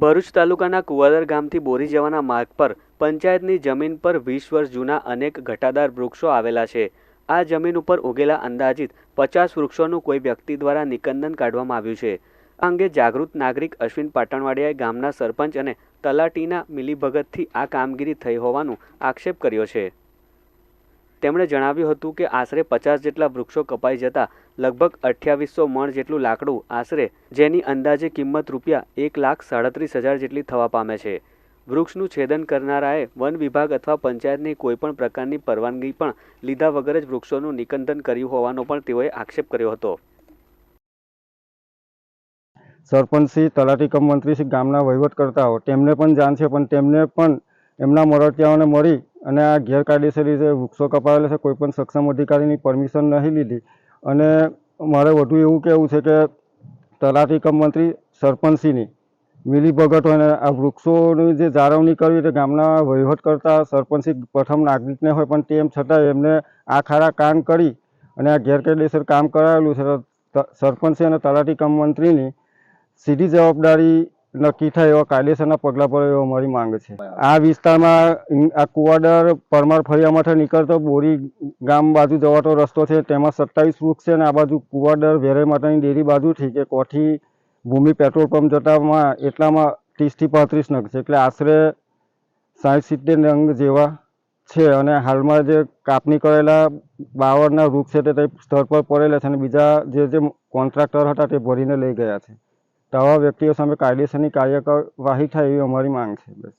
ભરૂચ તાલુકાના કુવાદર ગામથી બોરી જવાના માર્ગ પર પંચાયતની જમીન પર વીસ વર્ષ જૂના અનેક ઘટાદાર વૃક્ષો આવેલા છે. આ જમીન ઉપર ઉગેલા અંદાજિત પચાસ વૃક્ષોનું કોઈ વ્યક્તિ દ્વારા નિકંદન કાઢવામાં આવ્યું છે. આ અંગે જાગૃત નાગરિક અશ્વિન પાટણવાડિયાએ ગામના સરપંચ અને તલાટીના મિલીભગતથી આ કામગીરી થઈ હોવાનું આક્ષેપ કર્યો છે. તેમણે જણાવ્યું હતું કે આશરે પચાસ જેટલા વૃક્ષો કપાઈ જતા લગભગ અઠ્યાવીસો મણ જેટલું લાકડું આશરે જેની અંદાજે કિંમત રૂપિયા એક લાખ સાડત્રીસ હજાર જેટલી થવા પામે છે. વૃક્ષનું છેદન કરનારાએ વન વિભાગ અથવા પંચાયતની કોઈપણ પ્રકારની પરવાનગી પણ લીધા વગર જ વૃક્ષોનું નિકંદન કર્યું હોવાનો પણ તેઓએ આક્ષેપ કર્યો હતો. સરપંચશ્રી તલાટી કમ મંત્રીશ્રી ગામના વહીવટકર્તાઓ, તેમને પણ જાણ છે, પણ તેમને પણ એમના મળતિયાઓને મળી અને આ ગેરકાયદેસર રીતે વૃક્ષો કપાયેલા છે કોઈ પણ સક્ષમ અધિકારીની પરમિશન નહીં લીધી. અને મારે વધુ એવું કહેવું છે કે તલાટી કમ મંત્રી સરપંચશ્રીની મિલીભગત હોય ને આ વૃક્ષોની જે જાળવણી કરવી તે ગામના વહીવટ કરતા સરપંચી પ્રથમ નાગરિકને હોય, પણ તેમ છતાં એમને આ ખારા કામ કરી અને આ ગેરકાયદેસર કામ કરાયેલું છે. સરપંચી અને તલાટી કમ મંત્રીની સીધી જવાબદારી નક્કી થાય એવા કાયદેસરના પગલાં પર એવો અમારી માંગ છે. આ વિસ્તારમાં આ કુવાડર પરમાર ફળિયામાંથી નીકળતો બોરી ગામ બાજુ જવાતો રસ્તો છે, તેમાં સત્તાવીસ વૃક્ષ છે અને આ બાજુ કુવાડર વેરાઈ માતાની ડેરી બાજુથી કે કોઠી ભૂમિ પેટ્રોલ પંપ જતામાં એટલામાં ત્રીસથી પાંત્રીસ નગ છે. એટલે આશરે સાઠ સિત્તેર નંગ જેવા છે અને હાલમાં જે કાપણી કરેલા બાવળના વૃક્ષ છે તે સ્થળ પર પડેલા છે અને બીજા જે જે કોન્ટ્રાક્ટર હતા તે ભરીને લઈ ગયા છે. તો આવા વ્યક્તિઓ સામે કાયદેસરની કાર્યવાહી થાય એવી અમારી માંગ છે બસ.